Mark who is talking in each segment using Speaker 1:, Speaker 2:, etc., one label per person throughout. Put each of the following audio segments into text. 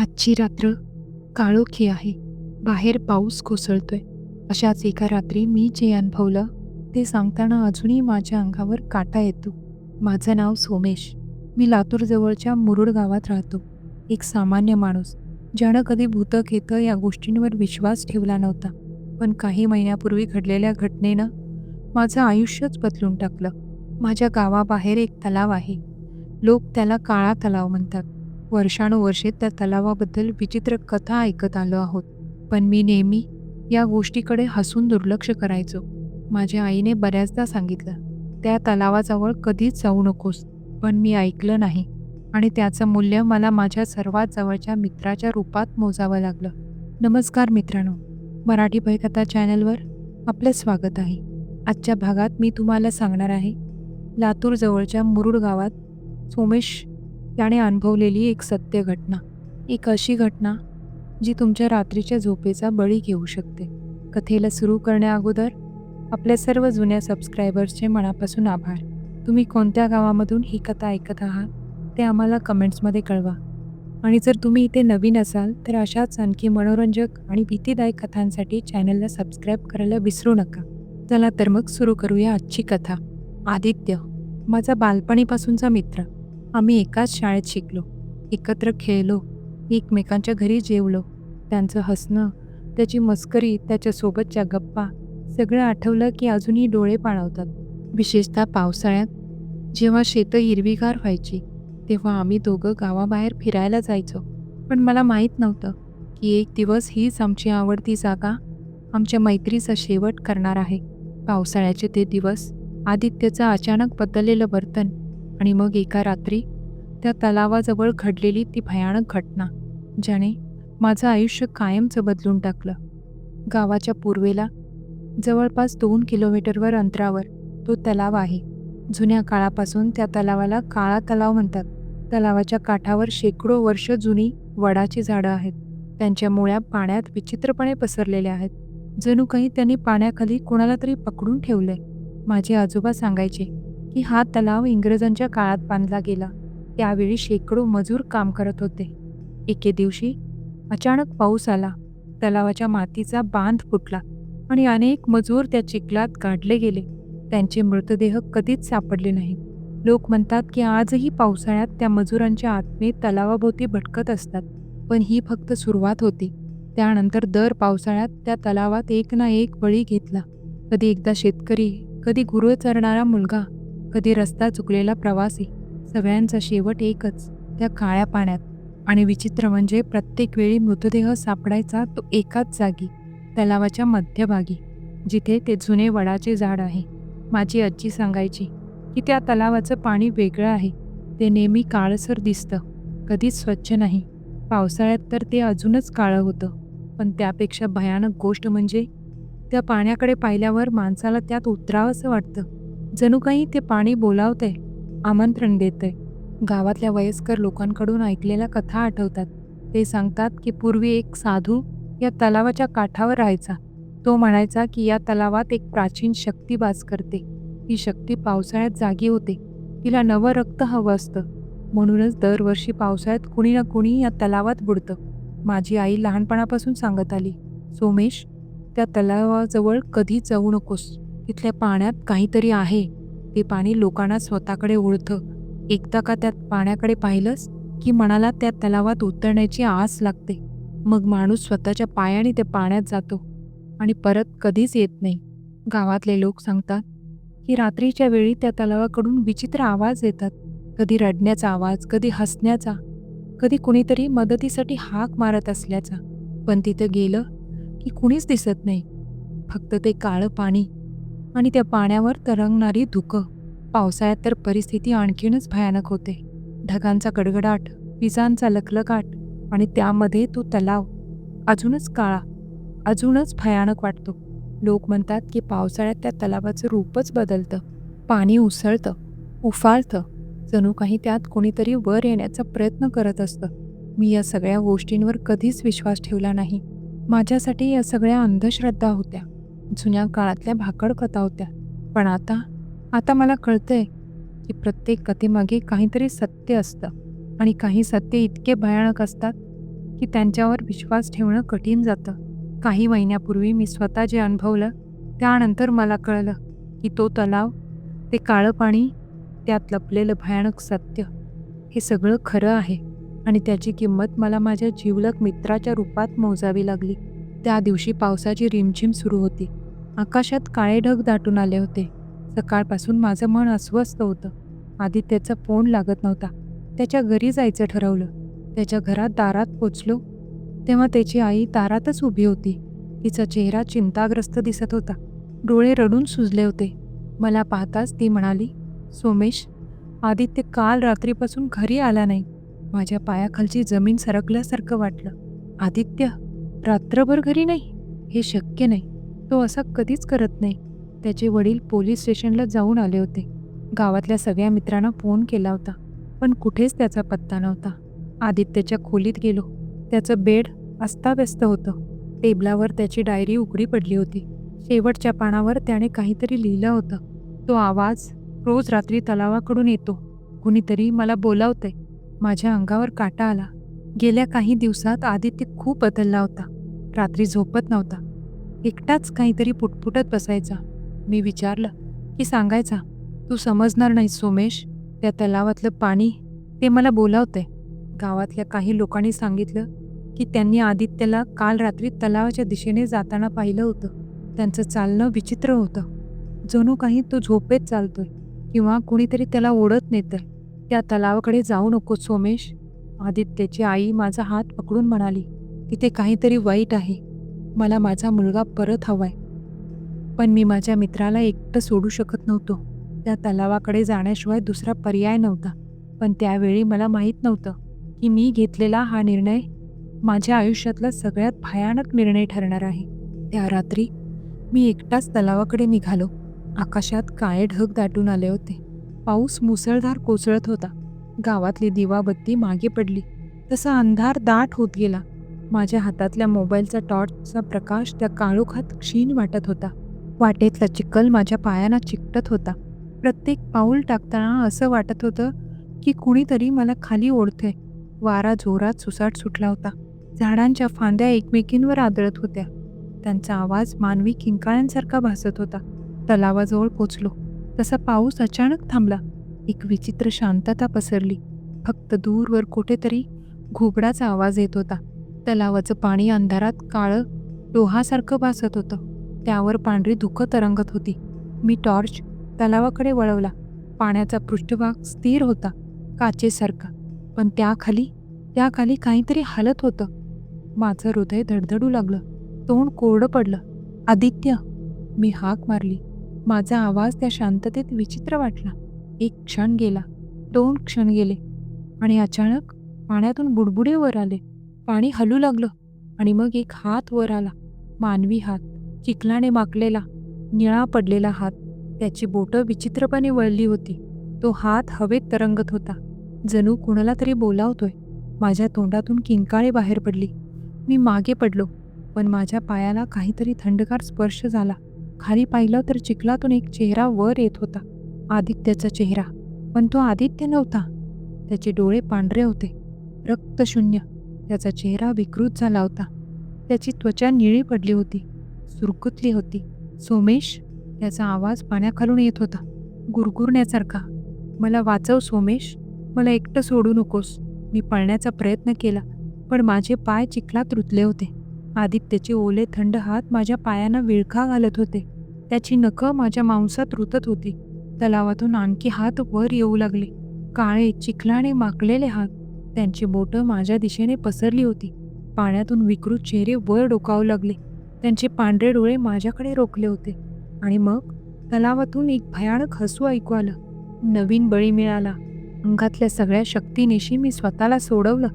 Speaker 1: आजची रात्र काळोखी आहे. बाहेर पाऊस कोसळतोय. अशाच एका रात्री मी जे अनुभवलं ते सांगताना अजूनही माझ्या अंगावर काटा येतो. माझं नाव सोमेश. मी लातूरजवळच्या मुरुड गावात राहतो. एक सामान्य माणूस. ज्यानं कधी भूतक येतं या गोष्टींवर विश्वास ठेवला नव्हता. पण काही महिन्यापूर्वी घडलेल्या घटनेनं माझं आयुष्यच बदलून टाकलं. माझ्या गावाबाहेर एक तलाव आहे. लोक त्याला काळा तलाव म्हणतात. वर्षानुवर्षे त्या तलावाबद्दल विचित्र कथा ऐकत आलो आहोत. पण मी नेहमी या गोष्टीकडे हसून दुर्लक्ष करायचो. माझ्या आईने बऱ्याचदा सांगितलं त्या तलावाजवळ कधीच जाऊ नकोस पण मी ऐकलं नाही. आणि त्याचं मूल्य मला माझ्या सर्वात जवळच्या मित्राच्या रूपात मोजावं लागलं. नमस्कार मित्रांनो मराठी भयकथा चॅनलवर आपलं स्वागत आहे. आजच्या भागात मी तुम्हाला सांगणार आहे लातूरजवळच्या मुरुड गावात सोमेश त्याने अनुभवलेली एक सत्य घटना. एक अशी घटना जी तुमच्या रात्रीच्या झोपेचा बळी घेऊ शकते. कथेला सुरू करण्याअगोदर आपल्या सर्व जुन्या सबस्क्रायबर्सचे मनापासून आभार. तुम्ही कोणत्या गावामधून ही कथा ऐकत आहात ते आम्हाला कमेंट्समध्ये कळवा. आणि जर तुम्ही इथे नवीन असाल तर अशाच आणखी मनोरंजक आणि भीतीदायक कथांसाठी चॅनलला सबस्क्राईब करायला विसरू नका. चला तर मग सुरू करूया आजची कथा. आदित्य माझा बालपणीपासूनचा मित्र. आम्ही एकाच शाळेत शिकलो एकत्र खेळलो एकमेकांच्या घरी जेवलो. त्यांचं हसणं त्याची मस्करी त्याच्यासोबतच्या गप्पा सगळं आठवलं की अजूनही डोळे पाळवतात विशेषतः पावसाळ्यात जेव्हा शेतं हिरवीगार व्हायची तेव्हा आम्ही दोघं गावाबाहेर फिरायला जायचो. पण मला माहीत नव्हतं की एक दिवस हीच आमची आवडती जागा आमच्या मैत्रीचा शेवट करणार आहे. पावसाळ्याचे ते दिवस आदित्यचं अचानक बदललेलं वर्तन आणि मग एका रात्री त्या तलावाजवळ घडलेली ती भयानक घटना ज्याने माझं आयुष्य कायमचं बदलून टाकलं. गावाच्या पूर्वेला जवळपास दोन किलोमीटरवर अंतरावर तो तलाव आहे. जुन्या काळापासून त्या तलावाला काळा तलाव म्हणतात. तलावाच्या काठावर शेकडो वर्ष जुनी वडाची झाडं आहेत. त्यांच्या मुळ्या पाण्यात विचित्रपणे पसरलेल्या आहेत. जणू काही त्यांनी पाण्याखाली कोणाला तरी पकडून ठेवलंय. माझे आजोबा सांगायचे की हा तलाव इंग्रजांच्या काळात बांधला गेला. त्यावेळी शेकडो मजूर काम करत होते. एके दिवशी अचानक पाऊस आला. तलावाच्या मातीचा बांध फुटला आणि अनेक मजूर त्या चिखलात गाडले गेले. त्यांचे मृतदेह कधीच सापडले नाहीत लोक म्हणतात की आजही पावसाळ्यात त्या मजुरांच्या आत्मे तलावाभोवती भटकत असतात पण ही फक्त सुरुवात होती. त्यानंतर दर पावसाळ्यात त्या तलावात एक ना एक बळी घेतला. कधी एकदा शेतकरी कधी गुरु चरणारा मुलगा कधी रस्ता चुकलेला प्रवासी सगळ्यांचा शेवट एकच त्या काळ्या पाण्यात. आणि विचित्र म्हणजे प्रत्येक वेळी मृतदेह सापडायचा तो एकाच जागी तलावाच्या मध्यभागी जिथे ते जुने वडाचे झाड आहे. माझी आजी सांगायची की त्या तलावाचं पाणी वेगळं आहे ते नेहमी काळसर दिसतं कधीच स्वच्छ नाही. पावसाळ्यात तर ते अजूनच काळं होतं पण त्यापेक्षा भयानक गोष्ट म्हणजे त्या पाण्याकडे पाहिल्यावर माणसाला त्यात उतरावंसं वाटतं. जणू काही ते पाणी बोलावते आमंत्रण देते. गावातल्या वयस्कर लोकांकडून ऐकलेल्या कथा आठवतात. ते सांगतात की पूर्वी एक साधू या तलावाच्या काठावर राहायचा. तो म्हणायचा की या तलावात एक प्राचीन शक्ती बास करते. ती शक्ती पावसाळ्यात जागी होते. तिला नवं रक्त हवं असतं. म्हणूनच दरवर्षी पावसाळ्यात कुणी ना कुणी या तलावात बुडतं. माझी आई लहानपणापासून सांगत आली सोमेश त्या तलावाजवळ कधी जाऊ नकोस. तिथल्या पाण्यात काहीतरी आहे. ते पाणी लोकांना स्वतःकडे ओढतं एकदा का त्यात पाण्याकडे पाहिलंस की मनाला त्या तलावात उतरण्याची आस लागते. मग माणूस स्वतःच्या पायाने त्या पाण्यात जातो आणि परत कधीच येत नाही. गावातले लोक सांगतात की रात्रीच्या वेळी त्या तलावाकडून विचित्र आवाज येतात. कधी रडण्याचा आवाज कधी हसण्याचा कधी कुणीतरी मदतीसाठी हाक मारत असल्याचा. पण तिथं गेलं की कुणीच दिसत नाही. फक्त ते काळं पाणी आणि त्या पाण्यावर तरंगणारी धुकं. पावसाळ्यात तर परिस्थिती आणखीनच भयानक होते. ढगांचा गडगडाट विजांचा लखलकाट आणि त्यामध्ये तो तलाव. अजूनच काळा अजूनच भयानक वाटतो. लोक म्हणतात की पावसाळ्यात त्या तलावाचं रूपच बदलतं. पाणी उसळतं उफाळतं. जणू काही त्यात कोणीतरी वर येण्याचा प्रयत्न करत असतं. मी या सगळ्या गोष्टींवर कधीच विश्वास ठेवला नाही. माझ्यासाठी या सगळ्या अंधश्रद्धा होत्या. जुन्या काळातल्या भाकड कथा होत्या. पण आता आता मला कळतंय की प्रत्येक कथेमागे काहीतरी सत्य असतं. आणि काही सत्य इतके भयानक असतात की त्यांच्यावर विश्वास ठेवणं कठीण जातं. काही महिन्यापूर्वी मी स्वतः जे अनुभवलं त्यानंतर मला कळलं की तो तलाव ते काळं पाणी त्यात लपलेलं भयानक सत्य हे सगळं खरं आहे. आणि त्याची किंमत मला माझ्या जीवलक मित्राच्या रूपात मोजावी लागली. त्या दिवशी पावसाची रिमझिम सुरू होती. आकाशात काळे ढग दाटून आले होते. सकाळपासून माझं मन अस्वस्थ होतं. आदित्याचा फोन लागत नव्हता. त्याच्या घरी जायचं ठरवलं. त्याच्या घरात दारात पोचलो. तेव्हा त्याची आई दारातच उभी होती. तिचा चेहरा चिंताग्रस्त दिसत होता. डोळे रडून सुजले होते. मला पाहताच ती म्हणाली सोमेश आदित्य काल रात्रीपासून घरी आला नाही. माझ्या पायाखालची जमीन सरकल्यासारखं वाटलं. आदित्य रात्रभर घरी नाही? हे शक्य नाही. तो असा कधीच करत नाही. त्याचे वडील पोलीस स्टेशनला जाऊन आले होते. गावातल्या सगळ्या मित्रांना फोन केला होता पण कुठेच त्याचा पत्ता नव्हता. आदित्यच्या खोलीत गेलो. त्याचं बेड अस्ताव्यस्त होतं. टेबलावर त्याची डायरी उघडी पडली होती. शेवटच्या पानावर त्याने काहीतरी लिहिलं होतं. तो आवाज रोज रात्री तलावाकडून येतो. कुणीतरी मला बोलावतंय. माझ्या अंगावर काटा आला. गेल्या काही दिवसात आदित्य खूप बदलला होता. रात्री झोपत नव्हता. एकटाच काहीतरी पुटपुटत बसायचा. मी विचारलं की सांगायचा? तू समजणार नाही सोमेश. त्या तलावातलं पाणी ते मला बोलावतंय. गावातल्या काही लोकांनी सांगितलं की त्यांनी आदित्यला काल रात्री तलावाच्या दिशेने जाताना पाहिलं होतं. त्यांचं चालणं विचित्र होतं. जणू काही तो झोपेत चालतोय किंवा कुणीतरी त्याला ओढत नेतं त्या तलावाकडे जाऊ नको सोमेश. आदित्यची आई माझा हात पकडून म्हणाली तिथे काहीतरी वाईट आहे. मला माझा मुलगा परत हवाय. पण मी माझ्या मित्राला एकटं सोडू शकत नव्हतो. त्या तलावाकडे जाण्याशिवाय दुसरा पर्याय नव्हता. पण त्यावेळी मला माहीत नव्हतं की मी घेतलेला हा निर्णय माझ्या आयुष्यातला सगळ्यात भयानक निर्णय ठरणार आहे. त्या रात्री मी एकटाच तलावाकडे निघालो. आकाशात काळे ढग दाटून आले होते. पाऊस मुसळधार कोसळत होता. गावातली दिवाबत्ती मागे पडली. तसा अंधार दाट होत गेला. माझ्या हातातल्या मोबाईलचा टॉर्चचा प्रकाश त्या काळोखात क्षीण वाटत होता. वाटेतला चिखल माझ्या पायांना चिकटत होता. प्रत्येक पाऊल टाकताना असं वाटत होतं की कुणीतरी मला खाली ओढते वारा जोरात सुसाट सुटला होता. झाडांच्या फांद्या एकमेकींवर आदळत होत्या. त्यांचा आवाज मानवी किंकाळ्यांसारखा भासत होता. तलावाजवळ पोचलो. तसा पाऊस अचानक थांबला. एक विचित्र शांतता पसरली. फक्त दूरवर कुठेतरी घुबडाचा आवाज येत होता. तलावाचं पाणी अंधारात काळं लोहासारखं भासत होतं. त्यावर पांढरी धुकं तरंगत होती. मी टॉर्च तलावाकडे वळवला. पाण्याचा पृष्ठभाग स्थिर होता काचेसारखा. पण त्याखाली त्याखाली काहीतरी हलत होतं. माझं हृदय धडधडू लागलं. तोंड कोरडं पडलं. आदित्य! मी हाक मारली. माझा आवाज त्या शांततेत विचित्र वाटला. एक क्षण गेला. दोन क्षण गेले. आणि अचानक पाण्यातून बुडबुडे वर आले. पाणी हलू लागलं आणि मग एक हात वर आला मानवी हात चिखलाने माकलेला निळा पडलेला हात. त्याची बोटं विचित्रपणे वळली होती. तो हात हवेत तरंगत होता. जणू कुणाला तरी बोलावतोय. माझ्या तोंडातून किंकाळे बाहेर पडली. मी मागे पडलो पण माझ्या पायाला काहीतरी थंडगार स्पर्श झाला. खाली पाहिलं तर चिखलातून एक चेहरा वर येत होता. आदित्याचा चेहरा पण तो आदित्य नव्हता. त्याचे डोळे पांढरे होते. रक्तशून्य त्याचा चेहरा विकृत झाला होता. त्याची त्वचा निळी पडली होती. सुरकुतली होती. सोमेश त्याचा आवाज पाण्याखालून येत होता. गुरगुरण्यासारखा. मला वाचव सोमेश. मला एकटं सोडू नकोस. मी पळण्याचा प्रयत्न केला पण माझे पाय चिखलात रुतले होते. आदित्यचे ओले थंड हात माझ्या पायांना विळखा घालत होते. त्याची नखं माझ्या मांसात रुतत होती. तलावातून आणखी हात वर येऊ लागले. काळे चिखलाने माकलेले हात. त्यांची बोटं माझ्या दिशेने पसरली होती. पाण्यातून विकृत चेहरे वर डोकावू लागले. त्यांचे पांढरे डोळे माझ्याकडे रोखले होते. आणि मग तलावातून एक भयानक हसू ऐकू आलं. नवीन बळी मिळाला. अंगातल्या सगळ्या शक्तीनिशी मी स्वतःला सोडवलं.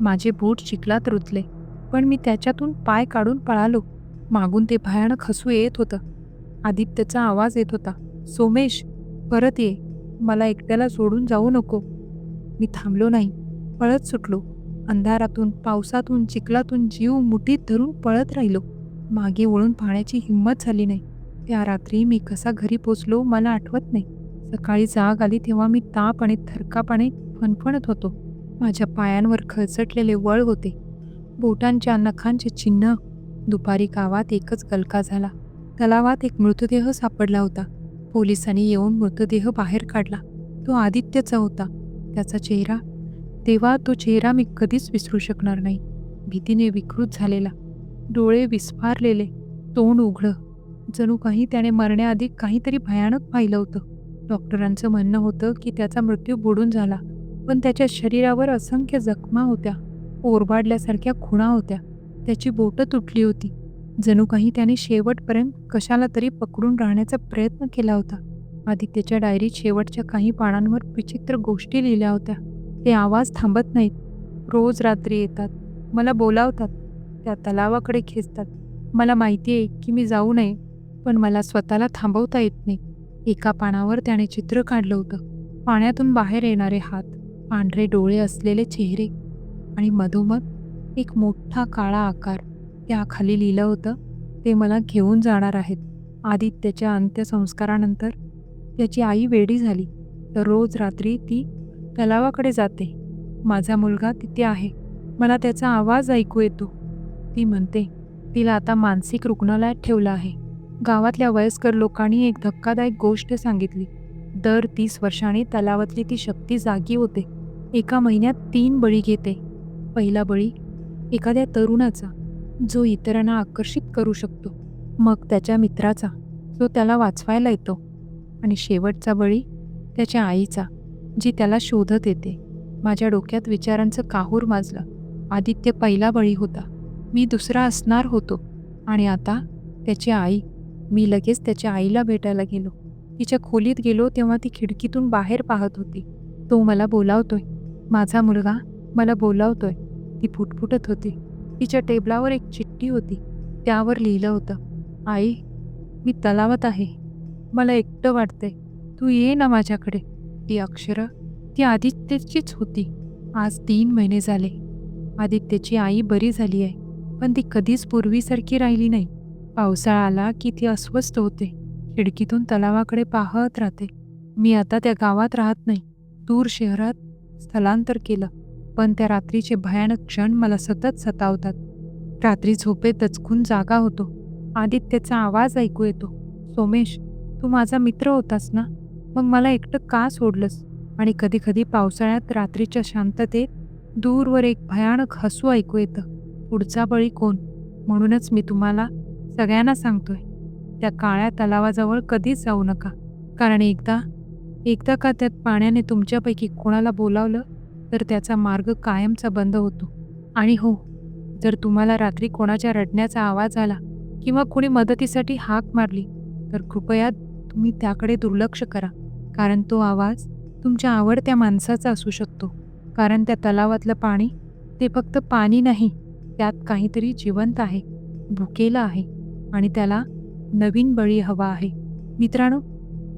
Speaker 1: माझे बूट चिखलात रुतले. पण मी त्याच्यातून पाय काढून पळालो. मागून ते भयानक हसू येत होतं. आदित्यचा आवाज येत होता. सोमेश परत ये. मला एकट्याला सोडून जाऊ नको. मी थांबलो नाही. पळत सुटलो. अंधारातून पावसातून चिखलातून जीव मुठीत धरून पळत राहिलो. मागे वळून पाहण्याची हिंमत झाली नाही. त्या रात्री मी कसा घरी पोचलो मला आठवत नाही. सकाळी जाग आली तेव्हा मी ताप आणि थरकापाने फणफणत होतो. माझ्या पायांवर खळचटलेले वळ होते. बोटांच्या नखांचे चिन्ह. दुपारी गावात एकच गलका झाला. तलावात एक मृतदेह सापडला होता. पोलिसांनी येऊन मृतदेह बाहेर काढला. तो आदित्यचा होता. त्याचा चेहरा तेव्हा तो चेहरा मी कधीच विसरू शकणार नाही. भीतीने विकृत झालेला. डोळे विस्फारलेले. तोंड उघडं. जणू काही त्याने मरण्याआधी काहीतरी भयानक पाहिलं होतं. डॉक्टरांचं म्हणणं होतं की त्याचा मृत्यू बुडून झाला. पण त्याच्या शरीरावर असंख्य जखमा होत्या. ओरबाडल्यासारख्या खुणा होत्या. त्याची बोटं तुटली होती. जणू काही त्याने शेवटपर्यंत कशाला तरी पकडून राहण्याचा प्रयत्न केला होता. आदित्यच्या डायरीत शेवटच्या काही पानांवर विचित्र गोष्टी लिहिल्या होत्या. ते आवाज थांबत नाहीत. रोज रात्री येतात. मला बोलावतात. त्या तलावाकडे खेचतात. मला माहिती आहे की मी जाऊ नये पण मला स्वतःला थांबवता येत नाही. एका पानावर त्याने चित्र काढलं होतं. पाण्यातून बाहेर येणारे हात पांढरे डोळे असलेले चेहरे आणि मधोमध एक मोठा काळा आकार. त्याखाली लिहिलं होतं ते मला घेऊन जाणार आहेत. आदित्याच्या अंत्यसंस्कारानंतर त्याची आई वेडी झाली. तर रोज रात्री ती तलावाकडे जाते. माझा मुलगा तिथे आहे. मला त्याचा आवाज ऐकू येतो. ती म्हणते तिला आता मानसिक रुग्णालयात ठेवलं आहे. गावातल्या वयस्कर लोकांनी एक धक्कादायक गोष्ट सांगितली. दर तीस वर्षांनी तलावातली ती शक्ती जागी होते. एका महिन्यात तीन बळी घेते. पहिला बळी एखाद्या तरुणाचा जो इतरांना आकर्षित करू शकतो. मग त्याच्या मित्राचा जो त्याला वाचवायला येतो. आणि शेवटचा बळी त्याच्या आईचा. जी त्याला शोधत येते. माझ्या डोक्यात विचारांचं काहूर माजलं. आदित्य पहिला बळी होता. मी दुसरा असणार होतो. आणि आता त्याची आई मी लगेच त्याच्या आईला भेटायला गेलो. तिच्या खोलीत गेलो तेव्हा ती खिडकीतून बाहेर पाहत होती. तो मला बोलावतोय. माझा मुलगा मला बोलावतोय. ती फुटफुटत होती. तिच्या टेबलावर एक चिठ्ठी होती. त्यावर लिहिलं होतं आई मी तलावात आहे. मला एकटं वाटतंय. तू ये ना माझ्याकडे. ती अक्षरं ती आदित्यचीच होती. आज तीन महिने झाले. आदित्यची आई बरी झाली आहे पण ती कधीच पूर्वीसारखी राहिली नाही. पावसाळा आला की ती अस्वस्थ होते. खिडकीतून तलावाकडे पाहत राहते. मी आता त्या गावात राहत नाही. दूर शहरात स्थलांतर केलं पण त्या रात्रीचे भयानक क्षण मला सतत सतावतात. रात्री झोपेत दचकून जागा होतो. आदित्यचा आवाज ऐकू येतो. सोमेश तू माझा मित्र होतास ना? मग मला एकटं का सोडलंस? आणि कधी कधी पावसाळ्यात रात्रीच्या शांततेत दूरवर एक भयानक हसू ऐकू येतं. पुढचा बळी कोण? म्हणूनच मी तुम्हाला सगळ्यांना सांगतोय त्या काळ्या तलावाजवळ कधीच जाऊ नका. कारण एकदा एकदा का त्यात पाण्याने तुमच्यापैकी कोणाला बोलावलं तर त्याचा मार्ग कायमचा बंद होतो. आणि हो जर तुम्हाला रात्री कोणाच्या रडण्याचा आवाज आला किंवा कोणी मदतीसाठी हाक मारली तर कृपया तुम्ही त्याकडे दुर्लक्ष करा. कारण तो आवाज तुमच्या आवडत्या माणसाचा असू शकतो. कारण त्या तलावातलं पाणी ते फक्त पाणी नाही त्यात काहीतरी जिवंत आहे भुकेलं आहे आणि त्याला नवीन बळी हवा आहे. मित्रांनो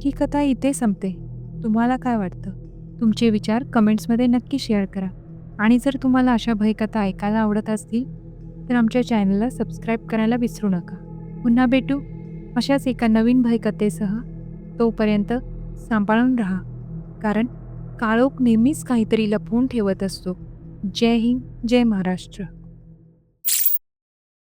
Speaker 1: ही कथा इथे संपते. तुम्हाला काय वाटतं? तुमचे विचार कमेंट्समध्ये नक्की शेअर करा. आणि जर तुम्हाला अशा भयकथा ऐकायला आवडत असतील तर आमच्या चॅनलला सबस्क्राईब करायला विसरू नका. पुन्हा भेटू अशाच एका नवीन भयकथेसह. तोपर्यंत सांभाळून राहा. कारण काळोख नेहमीच काहीतरी लपवून ठेवत असतो. जय हिंद जय महाराष्ट्र.